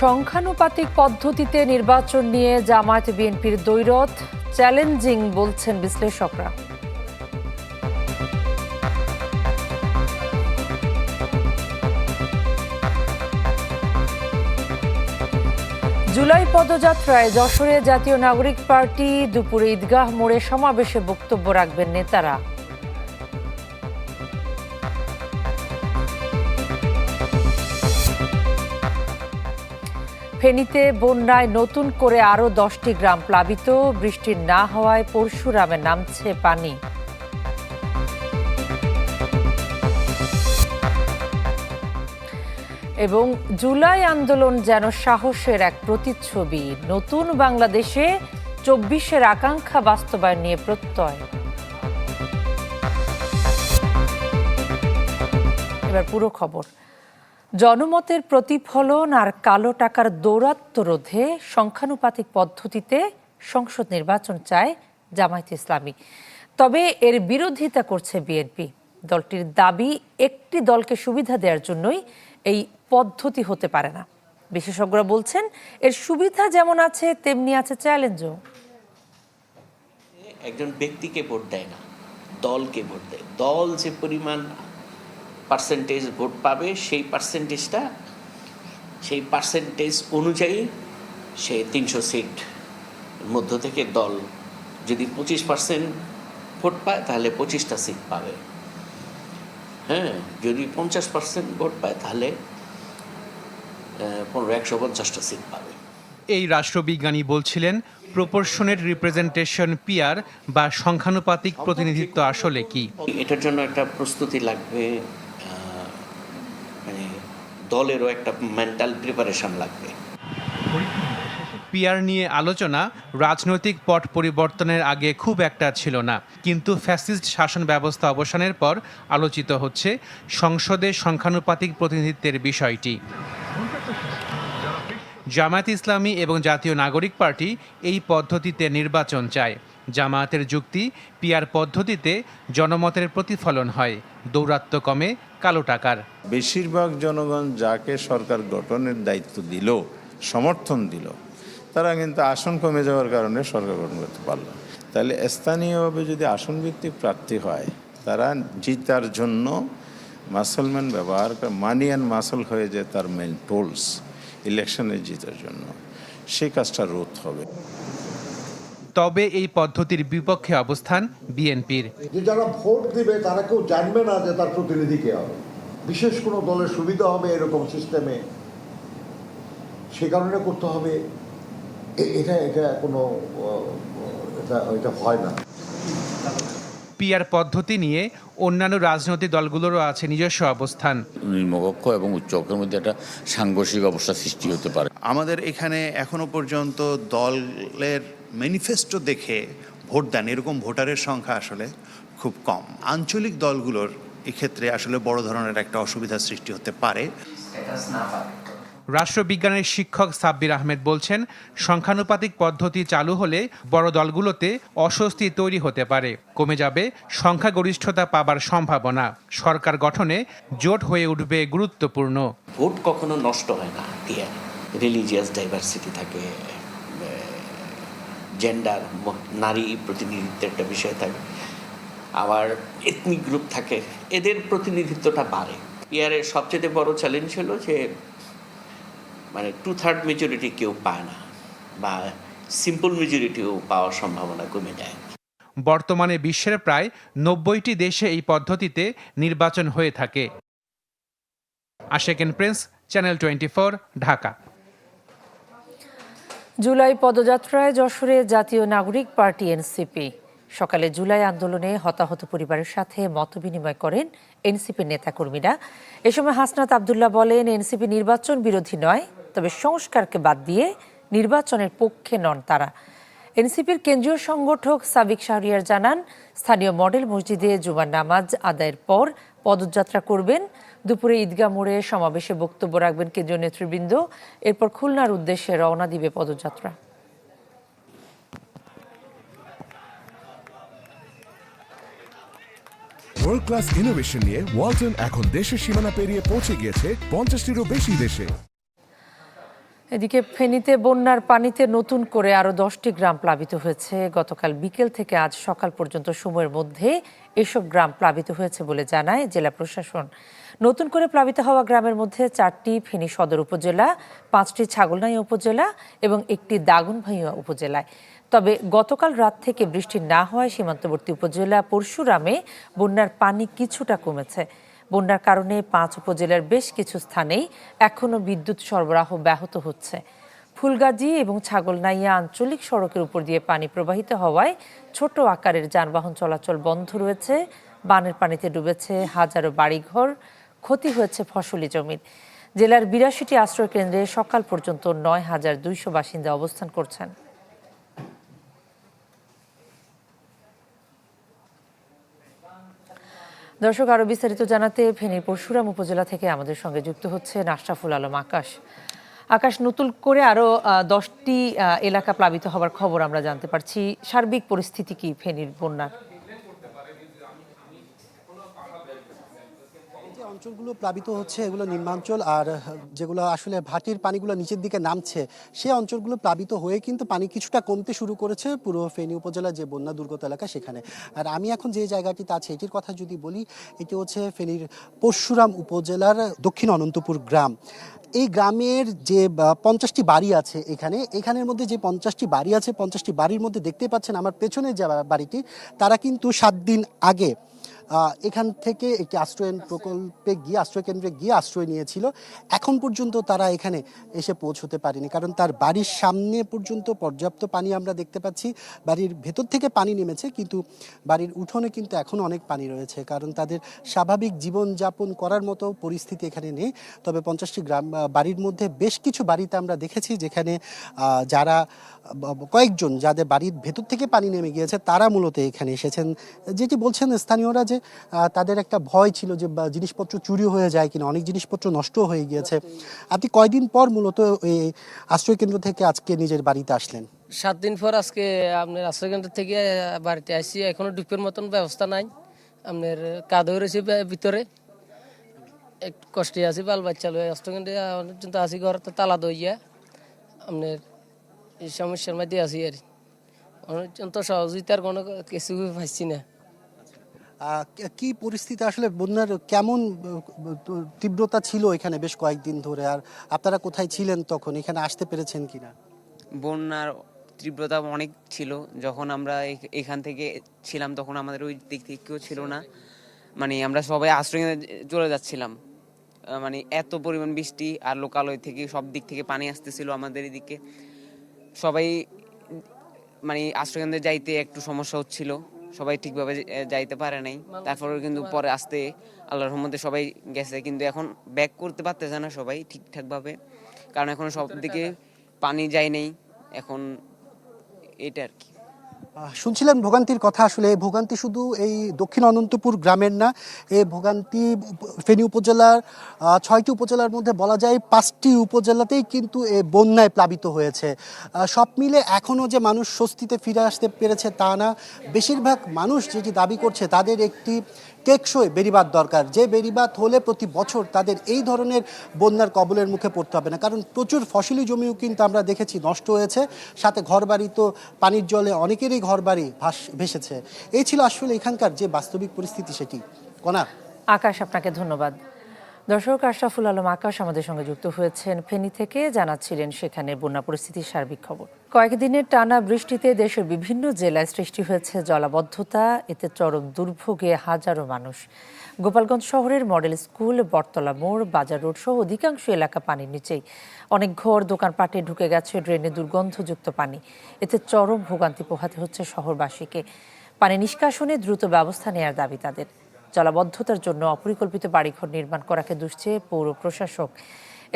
সংখ্যানুপাতিক পদ্ধতিতে নির্বাচন নিয়ে জামায়াত বিএনপির দ্বৈরথ চ্যালেঞ্জিং বলছেন বিশ্লেষকরা। জুলাই পদযাত্রায় যশোরে জাতীয় নাগরিক পার্টি দুপুরে ঈদগাহ মোড়ে সমাবেশে বক্তব্য রাখবেন নেতারা। ফেনীতে বন্যায় নতুন করে আরও দশটি গ্রাম প্লাবিত। বৃষ্টি না হওয়ায় পরশুরামে নামছে পানি। এবং জুলাই আন্দোলন যেন সাহসের এক প্রতিচ্ছবি। নতুন বাংলাদেশে চব্বিশের আকাঙ্ক্ষা বাস্তবায়ন নিয়ে প্রত্যয়। এবার পুরো খবর। জনমতের প্রতিফলন আর কালো টাকার দৌরাত্ম রোধে সংখ্যানুপাতিক পদ্ধতিতে সংসদ নির্বাচন চায় জামায়াত ইসলামী। তবে এর বিরোধিতা করছে বিএনপি। দলটির দাবি, একটি দলকে সুবিধা দেওয়ার জন্যই এই পদ্ধতি হতে পারে না। বিশেষজ্ঞরা বলছেন, এর সুবিধা যেমন আছে, তেমনি আছে চ্যালেঞ্জও। একজন ব্যক্তিকে ভোট দেয় না, দলকে ভোট দেয়। দল যে পরিমাণ পার্সেন্টেজ ভোট পাবে সেই পার্সেন্টেজটা সেই পার্সেন্টেজ অনুযায়ী সে তিনশো সিট মধ্য থেকে দল যদি পঁচিশ পার্সেন্ট ভোট পায় তাহলে পঁচিশটা সিট পাবে। হ্যাঁ যদি পঞ্চাশ পার্সেন্ট ভোট পায় তাহলে পনেরো একশো পঞ্চাশটা সিট পাবে। এই রাষ্ট্রবিজ্ঞানী বলছিলেন প্রপোর্শনের রিপ্রেজেন্টেশন পিয়ার বা সংখ্যানুপাতিক প্রতিনিধিত্ব আসলে কি? এটার জন্য একটা প্রস্তুতি লাগবে। দলেরও একটা মেন্টাল প্রিপারেশন লাগবে। পিয়ার নিয়ে আলোচনা রাজনৈতিক পট পরিবর্তনের আগে খুব একটা ছিল না। কিন্তু ফ্যাসিস্ট শাসন ব্যবস্থা অবসানের পর আলোচিত হচ্ছে সংসদে সংখ্যানুপাতিক প্রতিনিধিত্বের বিষয়টি। জামায়াত ইসলামী এবং জাতীয় নাগরিক পার্টি এই পদ্ধতিতে নির্বাচন চায়। জামায়াতের যুক্তি, পিয়ার পদ্ধতিতে জনমতের প্রতিফলন হয়। দৌরাত্ম্য কমে কালো টাকার। বেশিরভাগ জনগণ যাকে সরকার গঠনের দায়িত্ব দিল, সমর্থন দিল, তারা কিন্তু আসন কমে যাওয়ার কারণে সরকার গঠন করতে পারল তাহলে স্থানীয়ভাবে যদি আসন ভিত্তিক প্রার্থী হয়, তারা জিতার জন্য মাসলম্যান ব্যবহার করে মানি অ্যান্ড মাসল হয়ে যায় তার মেন টোলস ইলেকশনে জিতার জন্য। সেই কাজটা রোধ হবে। তবে এই পদ্ধতির বিপক্ষে অবস্থান বিএনপির। যে যারা ভোট দিবে তারা কেউ জানবে না যে তার প্রতিনিধি কে হবে। বিশেষ কোনো দলের সুবিধা হবে এরকম সিস্টেমে? সে কারণে করতে হবে। এটা এটা কোনো এটা এটা হয় না। পিয়ার পদ্ধতি নিয়ে অন্যান্য রাজনৈতিক দলগুলোরও আছে নিজস্ব অবস্থান। নিম্নকক্ষ এবং উচ্চকক্ষের মধ্যে একটা সাংঘর্ষিক অবস্থা সৃষ্টি হতে পারে। আমাদের এখানে এখনও পর্যন্ত দলের ম্যানিফেস্টো দেখে ভোট দেন এরকম ভোটারের সংখ্যা আসলে খুব কম। আঞ্চলিক দলগুলোর এক্ষেত্রে আসলে বড় ধরনের একটা অসুবিধার সৃষ্টি হতে পারে। রাষ্ট্রবিজ্ঞানের শিক্ষক সাব্বির আহমেদ বলছেন সংখ্যানুপাতিক পদ্ধতি চালু হলে বড় দলগুলোতে অস্বস্তি তৈরি হতে পারে। কমে যাবে সংখ্যাগরিষ্ঠতা পাবার সম্ভাবনা। সরকার গঠনে জোট হয়ে উঠবে গুরুত্বপূর্ণ। ভোট কখনো নষ্ট হয় না। দিয়ে রিলিজিয়াস ডাইভার্সিটি থাকে। জেন্ডার নারী প্রতিনিধিত্বের একটা বিষয় থাকে। আবার এথনিক গ্রুপ থাকে, এদের প্রতিনিধিত্বটা বাড়ে। পিয়ারের সবচেয়ে বড় চ্যালেঞ্জ হলো যে মানে টু থার্ড মেজরিটি কেউ পায় না, বা সিম্পল মেজরিটিও পাওয়ার সম্ভাবনা কমে যায়। বর্তমানে বিশ্বের প্রায় নব্বইটি দেশে এই পদ্ধতিতে নির্বাচন হয়ে থাকে। আশেকেন Prince channel twenty Dhaka. July পদযাত্রায় যশোরে জাতীয় নাগরিক পার্টি এনসিপি। সকালে জুলাই আন্দোলনে হতাহত পরিবারের সাথে মতবিনিময় করেন এনসিপির নেতাকর্মীরা। এ সময় হাসনাত আবদুল্লাহ বলেন, এনসিপি নির্বাচন বিরোধী নয়, তবে সংস্কারকে বাদ দিয়ে নির্বাচনের পক্ষে নন তারা। এনসিপির কেন্দ্রীয় সংগঠক সাবিক শাহরিয়ার জানান, স্থানীয় মডেল মসজিদে জুমার নামাজ আদায়ের পর পদযাত্রা করবেন। দুপুরে ঈদগাহ মোড়ে সমাবেশে বক্তব্য রাখবেন কেন্দ্রীয় নেতৃবৃন্দ। এরপর খুলনার উদ্দেশ্যে রওনা দিবে পদযাত্রা। ওয়ার্ল্ড ক্লাস ইনোভেশন নিয়ে ওয়ালটন এখন দেশের সীমানা পেরিয়ে পৌঁছে গিয়েছে পঞ্চাশটিরও বেশি দেশে। এদিকে ফেনীতে বন্যার পানিতে নতুন করে আরও দশটি গ্রাম প্লাবিত হয়েছে। গতকাল বিকেল থেকে আজ সকাল পর্যন্ত সময়ের মধ্যে এসব গ্রাম প্লাবিত হয়েছে বলে জানায় জেলা প্রশাসন। নতুন করে প্লাবিত হওয়া গ্রামের মধ্যে চারটি ফেনী সদর উপজেলা, পাঁচটি ছাগলনাইয়া উপজেলা এবং একটি দাগনভাইয়া উপজেলায়। তবে গতকাল রাত থেকে বৃষ্টি না হওয়ায় সীমান্তবর্তী উপজেলা পরশুরামে বন্যার পানি কিছুটা কমেছে। বন্যার কারণে পাঁচ উপজেলার বেশ কিছু স্থানেই এখনও বিদ্যুৎ সরবরাহ ব্যাহত হচ্ছে। ফুলগাজী এবং ছাগলনাইয়া আঞ্চলিক সড়কের উপর দিয়ে পানি প্রবাহিত হওয়ায় ছোট আকারের যানবাহন চলাচল বন্ধ রয়েছে। বানের পানিতে ডুবেছে হাজারো বাড়িঘর, ক্ষতি হয়েছে ফসলি জমির জেলার বিরাশিটি আশ্রয় কেন্দ্রে সকাল পর্যন্ত নয় হাজার দুইশো বাসিন্দা অবস্থান করছেন। দর্শক আরও বিস্তারিত জানাতে ফেনীর পরশুরাম উপজেলা থেকে আমাদের সঙ্গে যুক্ত হচ্ছে নাশরাফুল আলম আকাশ। আকাশ, নতুন করে আরও দশটি এলাকা প্লাবিত হবার খবর আমরা জানতে পারছি। সার্বিক পরিস্থিতি কি ফেনীর বন্যার? অঞ্চলগুলো প্লাবিত হচ্ছে, এগুলো নিম্নাঞ্চল, আর যেগুলো আসলে ভাটির পানিগুলো নিচের দিকে নামছে সেই অঞ্চলগুলো প্লাবিত হয়ে কিন্তু পানি কিছুটা কমতে শুরু করেছে পুরো ফেনী উপজেলার যে বন্যা দুর্গত এলাকা সেখানে। আর আমি এখন যে জায়গাটিতে আছি, এটির কথা যদি বলি, এটি হচ্ছে ফেনীর পরশুরাম উপজেলার দক্ষিণ অনন্তপুর গ্রাম। এই গ্রামের যে পঞ্চাশটি বাড়ি আছে এখানে, এখানের মধ্যে যে পঞ্চাশটি বাড়ি আছে, পঞ্চাশটি বাড়ির মধ্যে দেখতে পাচ্ছেন আমার পেছনে যে বাড়িটি, তারা কিন্তু সাত দিন আগে এখান থেকে একটি আশ্রয়ন প্রকল্পে গিয়ে, আশ্রয় কেন্দ্রে গিয়ে আশ্রয় নিয়েছিল। এখন পর্যন্ত তারা এখানে এসে পৌঁছতে পারেনি, কারণ তার বাড়ির সামনে পর্যন্ত পর্যাপ্ত পানি আমরা দেখতে পাচ্ছি। বাড়ির ভেতর থেকে পানি নেমেছে, কিন্তু বাড়ির উঠোনে কিন্তু এখনও অনেক পানি রয়েছে, কারণ তাদের স্বাভাবিক জীবনযাপন করার মতো পরিস্থিতি এখানে নেই। তবে পঞ্চাশটি গ্রাম বাড়ির মধ্যে বেশ কিছু বাড়িতে আমরা দেখেছি যেখানে যারা কয়েকজন যাদের বাড়ির ভেতর থেকে পানি নেমে গিয়েছে, তারা মূলত এখানে এসেছেন। যেটি বলছেন স্থানীয়রা যে তাদের একটা ভয় ছিল যে জিনিসপত্র চুরি হয়ে যায় কিনা, অনেক জিনিসপত্র নষ্ট হয়ে গিয়েছে। আপনি কয়দিন পর মূলত এই আশ্রয় কেন্দ্র থেকে আজকে নিজের বাড়িতে আসলেন? সাত দিন পর আজকে আপনার আশ্রয়কেন্দ্র থেকে বাড়িতে আসছি এখনও ডুপের মতন ব্যবস্থা নাই। আপনার কাদও রয়েছে ভিতরে। একটু কষ্টে আছি, বাল বাচ্চা লয়ে আশ্রয়কেন্দ্রে পর্যন্ত আছি ঘর, তো তালা দইয়া আপনার এই সমস্যার মধ্যে আছি আর অনেক সহযোগিতার কোনো কিছু পাইছি না। কি- পরিস্থিতি আসলে বন্যার, কেমন তীব্রতা ছিল এখানে বেশ কয়েকদিন ধরে? আর আপনারা কোথায় ছিলেন তখন? এখানে আসতে পেরেছেন কিনা? বন্যার তীব্রতা অনেক ছিল। যখন আমরা এখ- এখান থেকে ছিলাম, তখন আমাদের ওই দিক থেকে কেউ ছিল না। মানে আমরা সবাই আশ্রয় চলে যাচ্ছিলাম। মানে এত পরিমাণ বৃষ্টি আর লোকালয় থেকে সব দিক থেকে পানি আসতেছিল আমাদের এদিকে। সবাই মানে আশ্রয়কেন্দ্রে যাইতে একটু সমস্যা হচ্ছিল। সবাই ঠিকভাবে যাইতে পারে নাই। তারপরে কিন্তু পরে আসতে আল্লাহর রহমতে সবাই গেছে। কিন্তু এখন ব্যাক করতে পারতেছে না সবাই ঠিকঠাকভাবে। কারণ এখন সব দিকে পানি যায় নেই। এখন এটা আর কি। শুনছিলেন ভোগান্তির কথা। আসলে এই ভোগান্তি শুধু এই দক্ষিণ অনন্তপুর গ্রামের না এই ভোগান্তি ফেনী উপজেলার ছয়টি উপজেলার মধ্যে বলা যায় পাঁচটি উপজেলাতেই কিন্তু এ বন্যায় প্লাবিত হয়েছে। সব মিলে এখনও যে মানুষ স্বস্তিতে ফিরে আসতে পেরেছে তা না। বেশিরভাগ মানুষ যেটি দাবি করছে, তাদের একটি টেকসই বেরিবাদ দরকার। যে বেরিবাদ হলে প্রতি বছর তাদের এই ধরনের বন্যার কবলের মুখে পড়তে হবে না। কারণ প্রচুর ফসলি জমিও কিন্তু আমরা দেখেছি নষ্ট হয়েছে। সাথে ঘরবাড়ি তো পানির জলে অনেকেরই ঘরবাড়ি ভাস, ভেসেছে। এই ছিল আসলে এখানকার যে বাস্তবিক পরিস্থিতি সেটি। কনা আকাশ, আপনাকে ধন্যবাদ। দর্শক আশরাফুল আলম আকাশ আমাদের সঙ্গে যুক্ত হয়েছেন ফেনী থেকে, জানাচ্ছিলেন সেখানে বন্যা পরিস্থিতির সার্বিক খবর। কয়েকদিনের টানা বৃষ্টিতে দেশের বিভিন্ন জেলায় সৃষ্টি হয়েছে জলাবদ্ধতা, এতে চরম দুর্ভোগে হাজারো মানুষ। গোপালগঞ্জ শহরের মডেল স্কুল, বটতলা মোড়, বাজার রোড সহ অধিকাংশ এলাকা পানির নিচেই। অনেক ঘর, দোকানপাটে ঢুকে গেছে ড্রেনে দুর্গন্ধযুক্ত পানি। এতে চরম ভোগান্তি পোহাতে হচ্ছে শহরবাসীকে। পানি নিষ্কাশনে দ্রুত ব্যবস্থা নেয়ার দাবি তাদের। জলাবদ্ধতার জন্য অপরিকল্পিত বাড়িঘর নির্মাণ করাকে দুষছে পৌর প্রশাসক।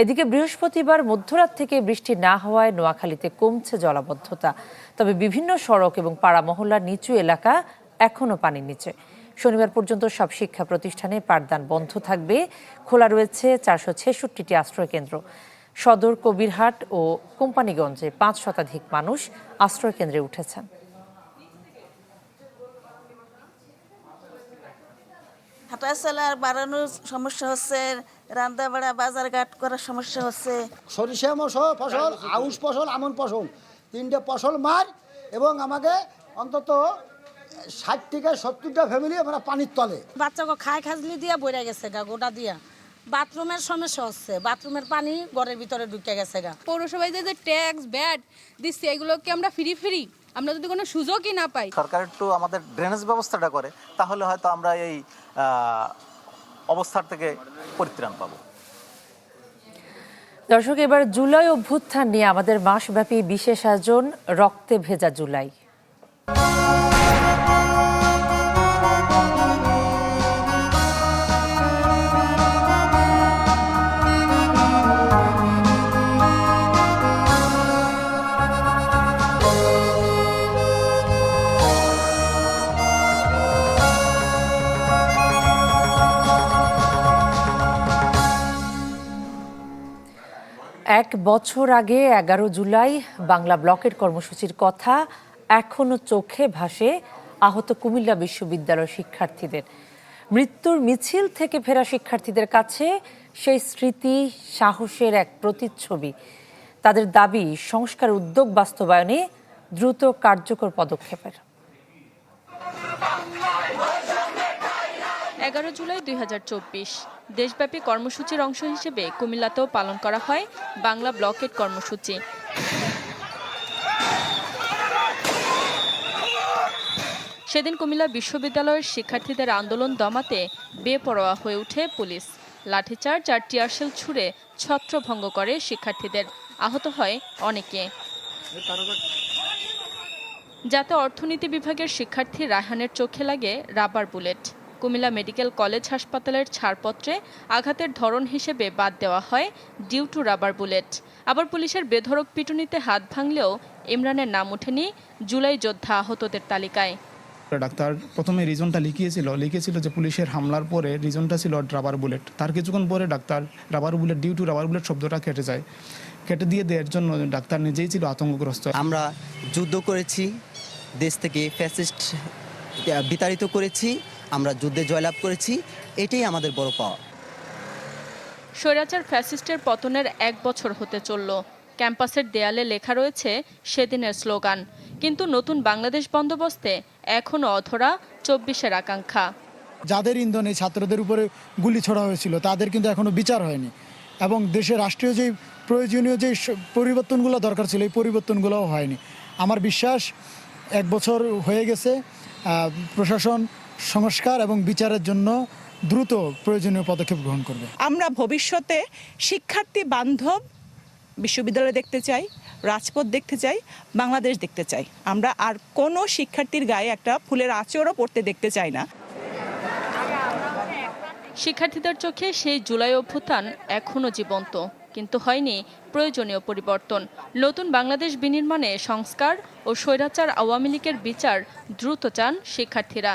এদিকে বৃহস্পতিবার মধ্যরাত থেকে বৃষ্টি না হওয়ায় নোয়াখালীতে কমছে জলাবদ্ধতা। তবে বিভিন্ন সড়ক এবং পাড়া মহল্লার নিচু এলাকা এখনও পানির নিচে। শনিবার পর্যন্ত সব শিক্ষা প্রতিষ্ঠানে পাঠদান বন্ধ থাকবে। খোলা রয়েছে চারশো ছেষট্টিটি আশ্রয় কেন্দ্র। সদর, কবিরহাট ও কোম্পানিগঞ্জে পাঁচ শতাধিক মানুষ আশ্রয়কেন্দ্রে উঠেছেন। হাঁটা চলার বাড়ানোর সমস্যা হচ্ছে রান্না বাড়া বাজার ঘাট করার সমস্যা হচ্ছে। সরিষা মশল ফসল আউশ ফসল আমন ফসল তিনটে ফসল মার এবং আমাকে অন্তত ষাট থেকে সত্তরটা ফ্যামিলি আমরা পানির তলে। বাচ্চাকে খায় খাজলি দিয়া বইরা গেছে গা গোটা দিয়া। বাথরুমের সমস্যা হচ্ছে বাথরুমের পানি ঘরের ভিতরে ঢুকে গেছে গা। পৌরসভায় যে যে ট্যাক্স ব্যাট দিচ্ছে এগুলোকে আমরা ফ্রি ফ্রি আমরা যদি কোনো সুযোগই না পাই। সরকার একটু আমাদের ড্রেনেজ ব্যবস্থাটা করে তাহলে হয়তো আমরা এই অবস্থার থেকে পরিত্রাণ পাবো। দর্শক এবার জুলাই অভ্যুত্থান নিয়ে আমাদের মাসব্যাপী বিশেষ আয়োজন রক্তে ভেজা জুলাই। এক বছর আগে এগারো জুলাই বাংলা ব্লকের কর্মসূচির কথা এখনও চোখে ভাসে আহত কুমিল্লা বিশ্ববিদ্যালয়ের শিক্ষার্থীদের। মৃত্যুর মিছিল থেকে ফেরা শিক্ষার্থীদের কাছে সেই স্মৃতি, সাহসের এক প্রতিচ্ছবি। তাদের দাবি, সংস্কার উদ্যোগ বাস্তবায়নে দ্রুত কার্যকর পদক্ষেপের। এগারো জুলাই দুই হাজার চব্বিশ। দেশব্যাপী কর্মসূচির অংশ হিসেবে কুমিল্লাতেও পালন করা হয় বাংলা ব্লকেট কর্মসূচি। সেদিন কুমিল্লা বিশ্ববিদ্যালয়ের শিক্ষার্থীদের আন্দোলন দমাতে বেপরোয়া হয়ে ওঠে পুলিশ। লাঠিচার্জ আর টিয়ারশেল ছুড়ে ছত্রভঙ্গ করে শিক্ষার্থীদের। আহত হয় অনেকে। যাতে অর্থনীতি বিভাগের শিক্ষার্থী রায়হানের চোখে লাগে rubber bullet. Comilla medical college হাসপাতালের ছাড়পত্রে আঘাতের ধরন হিসেবে বাদ দেওয়া হয় ডিউ টু রাবার বুলেট। আবার পুলিশের বেধড়ক পিটুনিতে হাত ভাঙলেও ইমরানের নাম ওঠেনি জুলাই যোদ্ধা আহতদের তালিকায়। ডাক্তার প্রথমে রিজনটা লিখিয়েছিল লিখেছিল যে পুলিশের হামলার পরে রিজনটা ছিল রাবার বুলেট। তার কিছুক্ষণ পরে doctor rubber bullet due to rubber bullet শব্দটা কেটে যায়। কেটে দিয়ে দেওয়ার জন্য ডাক্তার নিজেই ছিল আতঙ্কগ্রস্ত। আমরা যুদ্ধ করেছি দেশ থেকে ফ্যাসিস্ট বিতাড়িত করেছি। আমরা যুদ্ধে জয়লাভ করেছি এটাই আমাদের বড় পাওয়া। স্বৈরাচার ফ্যাসিস্টের পতনের এক বছর হতে চলল। ক্যাম্পাসের দেয়ালে লেখা রয়েছে সেদিনের স্লোগান কিন্তু নতুন বাংলাদেশ বন্দোবস্তে এখনও অধরা চব্বিশের আকাঙ্ক্ষা। যাদের ইন্ধনে ছাত্রদের উপরে গুলি ছোড়া হয়েছিল তাদের কিন্তু এখনও বিচার হয়নি। এবং দেশের রাষ্ট্রীয় যে প্রয়োজনীয় যে পরিবর্তনগুলো দরকার ছিল এই পরিবর্তনগুলোও হয়নি। আমার বিশ্বাস এক বছর হয়ে গেছে প্রশাসন সংস্কার এবং বিচারের জন্য দ্রুত প্রয়োজনীয় পদক্ষেপ গ্রহণ করবে। আমরা ভবিষ্যতে শিক্ষার্থী বান্ধব বিশ্ববিদ্যালয় দেখতে চাই রাজপথ দেখতে চাই বাংলাদেশ দেখতে চাই। আমরা আর কোনো শিক্ষার্থীর গায়ে একটা ফুলের আঁচড়ও পড়তে দেখতে চাই না। শিক্ষার্থীদের চোখে সেই জুলাই অভ্যুত্থান এখনও জীবন্ত কিন্তু হয়নি প্রয়োজনীয় পরিবর্তন। নতুন বাংলাদেশ বিনির্মাণে সংস্কার ও স্বৈরাচার আওয়ামী লীগের বিচার দ্রুত চান শিক্ষার্থীরা।